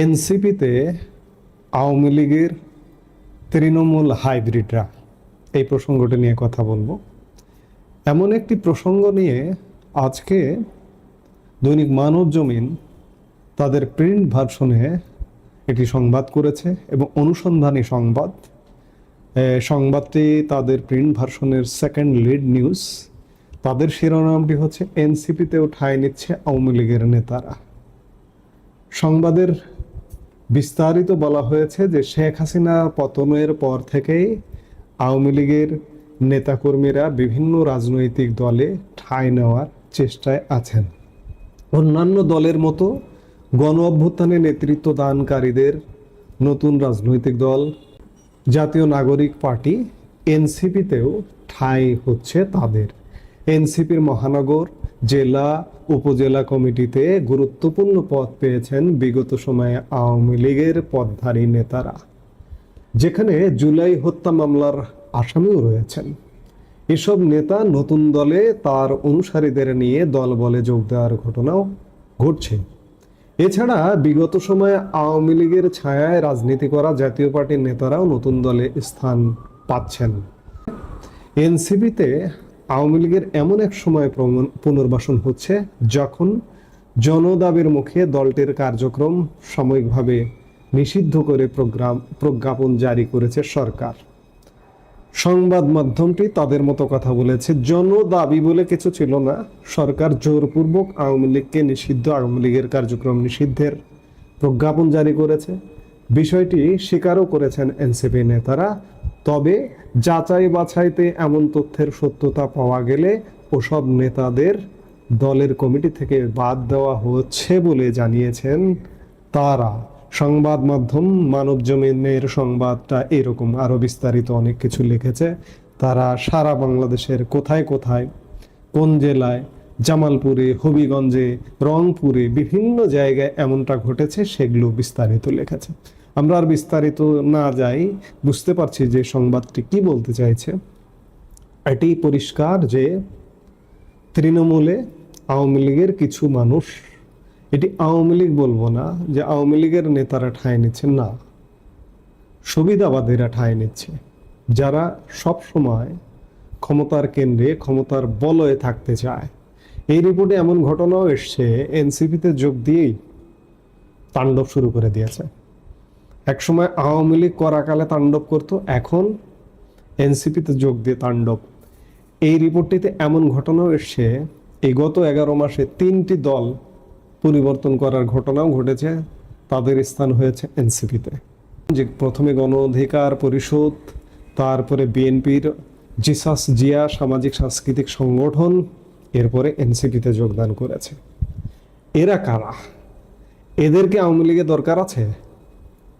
এনসিপিতে আওয়ামী লীগের তৃণমূল হাইব্রিডরা, এই প্রসঙ্গটি নিয়ে কথা বলব। এমন একটি প্রসঙ্গ নিয়ে আজকে দৈনিক মানব জমিন তাদের প্রিন্ট ভার্সনে একটি সংবাদ করেছে এবং অনুসন্ধানী সংবাদ। সংবাদটি তাদের প্রিন্ট ভার্সনের সেকেন্ড লিড নিউজ। তাদের শিরোনামটি হচ্ছে, এনসিপিতেও ঠাঁই নিচ্ছে আওয়ামী লীগের নেতারা। সংবাদের বিস্তারিত বলা হয়েছে যে শেখ হাসিনা পতনের পর থেকেই আওয়ামী লীগের নেতাকর্মীরা বিভিন্ন রাজনৈতিক দলে ঠাঁই নেওয়ার চেষ্টায় আছেন। অন্যান্য দলের মতো গণ অভ্যুত্থানে নেতৃত্ব দানকারীদের নতুন রাজনৈতিক দল, জাতীয় নাগরিক পার্টি, এনসিপিতেও ঠাঁই হচ্ছে তাদের। এনসিপির মহানগর জেলা উপজেলা কমিটিতে গুরুত্বপূর্ণ পদ পেয়েছেন বিগত সময়ে আওয়ামী লীগের পদধারী নেতারা, যেখানে জুলাই হত্যা মামলার আসামিও রয়েছেন। এসব নেতা নতুন দলে তার অনুসারীদের নিয়ে দল বলে যোগ দেওয়ার ঘটনাও ঘটছে। এছাড়া বিগত সময়ে আওয়ামী লীগের ছায়ায় রাজনীতি করা জাতীয় পার্টির নেতারাও নতুন দলে স্থান পাচ্ছেন। এনসিপিতে আওয়ামী লীগের এমন এক সময় পুনর্বাসন হচ্ছে যখন জনদাবির মুখে দলটির কার্যক্রম সাময়িকভাবে নিষিদ্ধ করে প্রোগ্রাম প্রজ্ঞাপন জারি করেছে সরকার। সংবাদ মাধ্যমটি তাদের মতো কথা বলেছে, জনদাবি বলে কিছু ছিল না। সরকার জোরপূর্বক আওয়ামী লীগকে নিষিদ্ধ, আওয়ামী লীগের কার্যক্রম নিষিদ্ধের প্রজ্ঞাপন জারি করেছে। বিষয়টি স্বীকারও করেছেন এনসিপি নেতারা। তবে যাচাই বাছাইতে এমন তথ্যের সত্যতা পাওয়া গেলে ওসব নেতাদের দলের কমিটি থেকে বাদ দেওয়া হচ্ছে বলে জানিয়েছেন তারা। সংবাদ মাধ্যম মানব জমিনের সংবাদটা এরকম আরও বিস্তারিত অনেক কিছু লিখেছে। তারা সারা বাংলাদেশের কোথায় কোথায়, কোন জেলায় জামালপুরে, হবিগঞ্জে, রংপুরে বিভিন্ন জায়গায় এমনটা ঘটেছে, সেগুলো বিস্তারিত লিখেছে। আমরা আর বিস্তারিত না যাই, বুঝতে পারছি যে সংবাদটি কি বলতে চাইছে। এটি পরিষ্কার যে তৃণমূলে আওয়ামী লীগের কিছু মানুষ, এটি আওয়ামী লীগ বলব না যে আওয়ামী লীগের নেতারা ঠাঁই নিচ্ছে, না। সুবিধাবাদীরা ঠাঁই নিচ্ছে। যারা সব সময় ক্ষমতার কেন্দ্রে, ক্ষমতার বলয়ে থাকতে চায় এই রিপোর্টে এমন ঘটনাও এসছে, এনসিপিতে যোগ দিয়েই তাণ্ডব শুরু করে দিয়েছে। একসময় আওয়ামী লীগ করাকালে তাণ্ডব করতো, এখন এনসিপিতে যোগ দিয়ে তাণ্ডব। এই রিপোর্টটিতে এমন ঘটনাও এসছে, এই গত এগারো মাসে তিনটি দল পরিবর্তন করার ঘটনাও ঘটেছে, তাদের স্থান হয়েছে এনসিপিতে। যে প্রথমে গণ অধিকার পরিষদ, তারপরে বিএনপির জিসাস জিয়া সামাজিক সাংস্কৃতিক সংগঠন এরপরে এনসিপিতে যোগদান করেছে। এরা কারা? এদেরকে আওয়ামী লীগের দরকার আছে?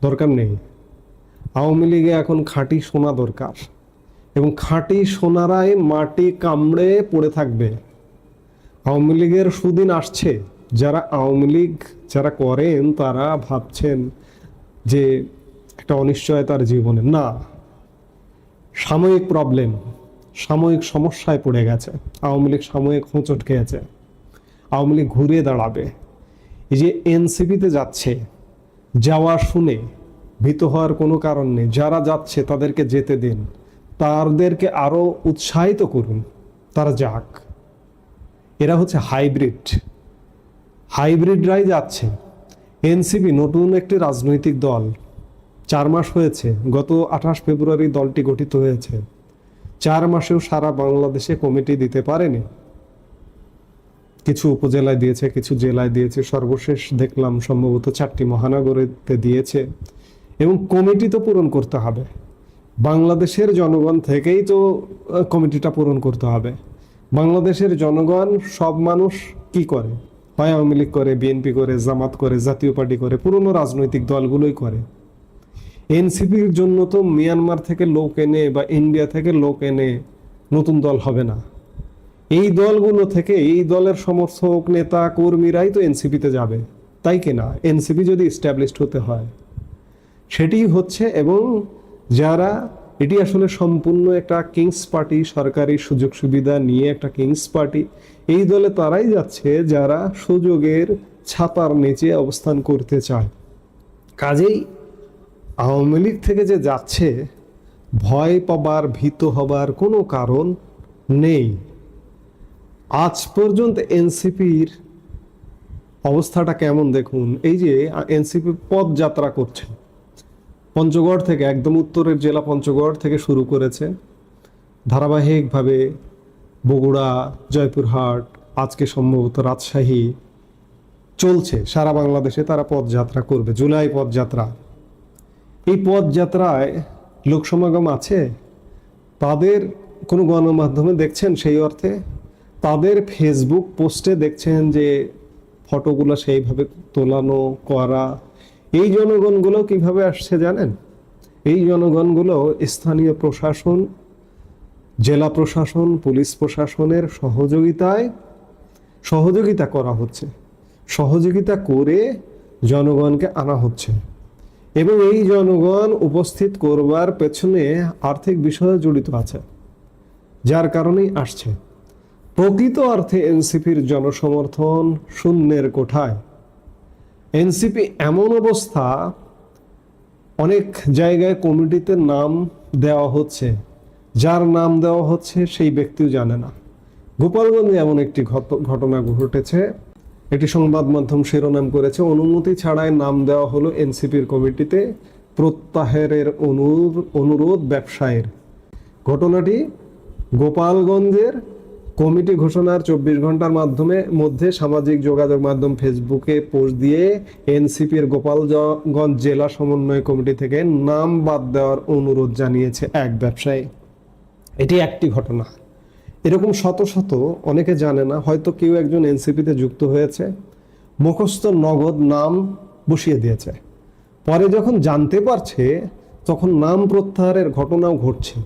দরকার নেই। আওয়ামী লীগে এখন খাঁটি সোনা দরকার এবং খাঁটি সোনারাই মাটি কামড়ে পড়ে থাকবে। আওয়ামী লীগের সুদিন আসছে। যারা আওয়ামী লীগ যারা করেন, তারা ভাবছেন যে একটা অনিশ্চয়তার জীবনে। না, সাময়িক প্রবলেম সাময়িক সমস্যায় পড়ে গেছে। আওয়ামী লীগ সাময়িক হোঁচট খেয়েছে। আওয়ামী লীগ ঘুরে দাঁড়াবে। এই যে এনসিপিতে যাচ্ছে যাওয়া শুনে ভীত হওয়ার কোনো কারণ নেই। যারা যাচ্ছে, তাদেরকে যেতে দিন। তাদেরকে আরও উৎসাহিত করুন। তারা যাক। এরা হচ্ছে হাইব্রিড। হাইব্রিডরাই যাচ্ছে। এনসিপি নতুন একটি রাজনৈতিক দল। চার মাস হয়েছে। গত আঠাশ ফেব্রুয়ারি দলটি গঠিত হয়েছে। চার মাসেও সারা বাংলাদেশে কমিটি দিতে পারেনি। কিছু উপজেলায় দিয়েছে, কিছু জেলায় দিয়েছে। সর্বশেষ দেখলাম সম্ভবত চারটি মহানগরীতে দিয়েছে। এবং কমিটি তো পূরণ করতে হবে। বাংলাদেশের জনগণ থেকেই তো কমিটিটা পূরণ করতে হবে। বাংলাদেশের জনগণ সব মানুষ কি করে? হয় আওয়ামী লীগ করে, বিএনপি করে, জামাত করে, জাতীয় পার্টি করে, পুরনো রাজনৈতিক দলগুলোই করে। এনসিপির জন্য তো মিয়ানমার থেকে লোক এনে বা ইন্ডিয়া থেকে লোক এনে নতুন দল হবে না। এই দলগুলো থেকে এই দলের সমর্থক, নেতা, কর্মীরাই তো এনসিপিতে যাবে। তাই কি না? এনসিপি যদি স্ট্যাবলিশড হতে হয়, সেটি হচ্ছে এবং যারা এটি আসলে সম্পূর্ণ একটা কিংস পার্টি, সরকারি সুযোগ সুবিধা নিয়ে একটা কিংস পার্টি, এই দলে তারাই যাচ্ছে যারা সুযোগের ছাতার নিচে অবস্থান করতে চায়। কাজেই আওয়ামী লীগ থেকে যে যাচ্ছে, ভয় পাবার, ভীত হবার কোনো কারণ নেই। আজ পর্যন্ত এনসিপির অবস্থাটা কেমন দেখুন? এই যে এনসিপি পদযাত্রা করছে, পঞ্চগড় থেকে, একদম উত্তরের জেলা পঞ্চগড় থেকে শুরু করেছে। ধারাবাহিকভাবে বগুড়া, জয়পুরহাট, আজকে সম্ভবত রাজশাহী চলছে। সারা বাংলাদেশে তারা পদযাত্রা করবে, জুলাই পদযাত্রা এই পদযাত্রায় লোক সমাগম আছে? তাদের কোনো গণমাধ্যমে দেখছেন সেই অর্থে? তাদের ফেসবুক পোস্টে দেখছেন যে ফটোগুলো সেইভাবে তোলানো, করা। এই জনগণগুলো কীভাবে আসছে জানেন? এই জনগণগুলো স্থানীয় প্রশাসন, জেলা প্রশাসন, পুলিশ প্রশাসনের সহযোগিতায় সহযোগিতা করা হচ্ছে। সহযোগিতা করে জনগণকে আনা হচ্ছে। এবং এই জনগণ উপস্থিত করবার পেছনে আর্থিক বিষয় জড়িত আছে, যার কারণেই আসছে। প্রকৃত অর্থে এনসিপির জনসমর্থন শূন্যের কোঠায়। এনসিপি এমন অবস্থা, অনেক জায়গায় কমিটিতে নাম দেওয়া হচ্ছে। যার নাম দেওয়া হচ্ছে সেই ব্যক্তিও জানে না। গোপালগঞ্জে এমন একটি ঘট- ঘটনা ঘটেছে। একটি সংবাদ মাধ্যম শিরোনাম করেছে, অনুমতি ছাড়াই নাম দেওয়া হলো এনসিপির কমিটিতে প্রত্যাহারের অনুর- অনুরোধ ব্যবসায়ের। ঘটনাটি গোপালগঞ্জের কমিটি ঘোষণার চব্বিশ ঘণ্টার মাধ্যমে, মধ্যে সামাজিক যোগাযোগ মাধ্যম ফেসবুকে পোস্ট দিয়ে এনসিপির গোপালগঞ্জ জেলা সমন্বয় কমিটি থেকে নাম বাদ দেওয়ার অনুরোধ জানিয়েছে এক ব্যবসায়ী। এটি একটি ঘটনা। এরকম শত শত অনেকে জানে না, হয়তো কেউ একজন এনসিপিতে যুক্ত হয়েছে, মুখস্থ নগদ নাম বসিয়ে দিয়েছে। পরে যখন জানতে পারছে, তখন নাম প্রত্যাহারের ঘটনাও ঘটছে।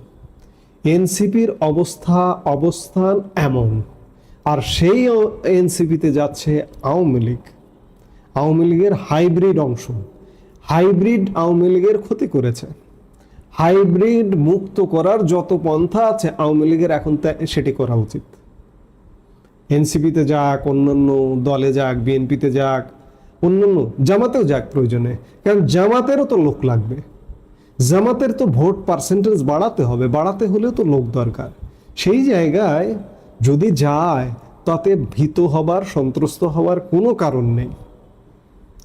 এনসিপির অবস্থা, অবস্থান এমন। আর সেই এনসিপিতে যাচ্ছে আওয়ামী লীগ। আওয়ামী লীগের হাইব্রিড অংশ। হাইব্রিড আওয়ামী লীগের ক্ষতি করেছে। হাইব্রিড মুক্ত করার যত পন্থা আছে, আওয়ামী লীগের এখন সেটি করা উচিত। এনসিপিতে যাক, অন্যান্য দলে যাক, বিএনপিতে যাক, অন্যান্য জামাতেও যাক প্রয়োজনে। কারণ জামাতেরও তো লোক লাগবে। জামাতের তো ভোট পার্সেন্টেজ বাড়াতে হবে, বাড়াতে হলেও তো লোক দরকার। সেই জায়গায় যদি যায়, তাতে ভীত হবার, সন্ত্রস্ত হওয়ার কোনো কারণ নেই।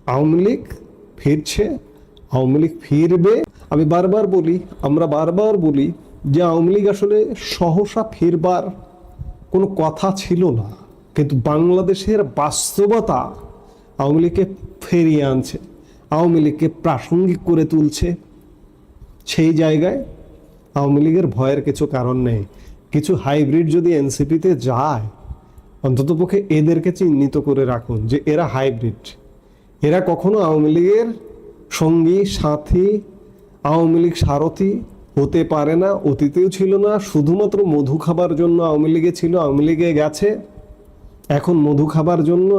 আওয়ামী লীগ ফিরছে, আওয়ামী লীগ ফিরবে। আমি বারবার বলি, আমরা বারবার বলি যে আওয়ামী লীগ আসলে সহসা ফিরবার কোনো কথা ছিল না। কিন্তু বাংলাদেশের বাস্তবতা আওয়ামী লীগকে ফেরিয়ে আনছে, আওয়ামী লীগকে প্রাসঙ্গিক করে তুলছে। সেই জায়গায় আওয়ামী লীগের ভয়ের কিছু কারণ নেই। কিছু হাইব্রিড যদি এনসিপিতে যায় অন্ততপক্ষে এদেরকে চিহ্নিত করে রাখুন যে এরা হাইব্রিড। এরা কখনো আওয়ামী লীগের সঙ্গী, সাথী আওয়ামী লীগ সারথি হতে পারে না, অতীতেও ছিল না, শুধুমাত্র মধু খাবার জন্য আওয়ামী লীগে ছিল, আওয়ামী লীগে গেছে। এখন মধু খাবার জন্য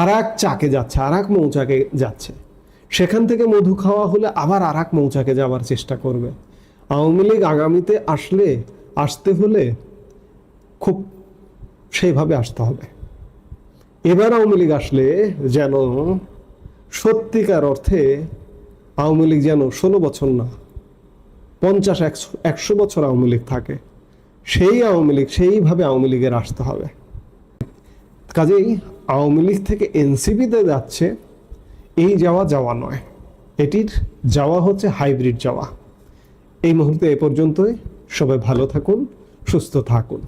আর এক চাকে যাচ্ছে আর এক মৌচাকে যাচ্ছে। সেখান থেকে মধু খাওয়া হলে আবার আর এক মৌচাকে যাওয়ার চেষ্টা করবে। আওয়ামী লীগ আগামীতে আসলে, আসতে হলে খুব সেইভাবে আসতে হবে। এবার আওয়ামী লীগ আসলে যেন সত্যিকার অর্থে আওয়ামী লীগ যেন ষোলো বছর না, পঞ্চাশ, একশো একশো বছর আওয়ামী লীগ থাকে, সেই আওয়ামী লীগ, সেইভাবে আওয়ামী লীগের আসতে হবে। কাজেই আওয়ামী লীগ থেকে এনসিপিতে যাচ্ছে, এই যাওয়া যাওয়া নয়। এটির যাওয়া হচ্ছে হাইব্রিড যাওয়া। এই মুহূর্তে এ পর্যন্তই। সবাই ভালো থাকুন, সুস্থ থাকুন।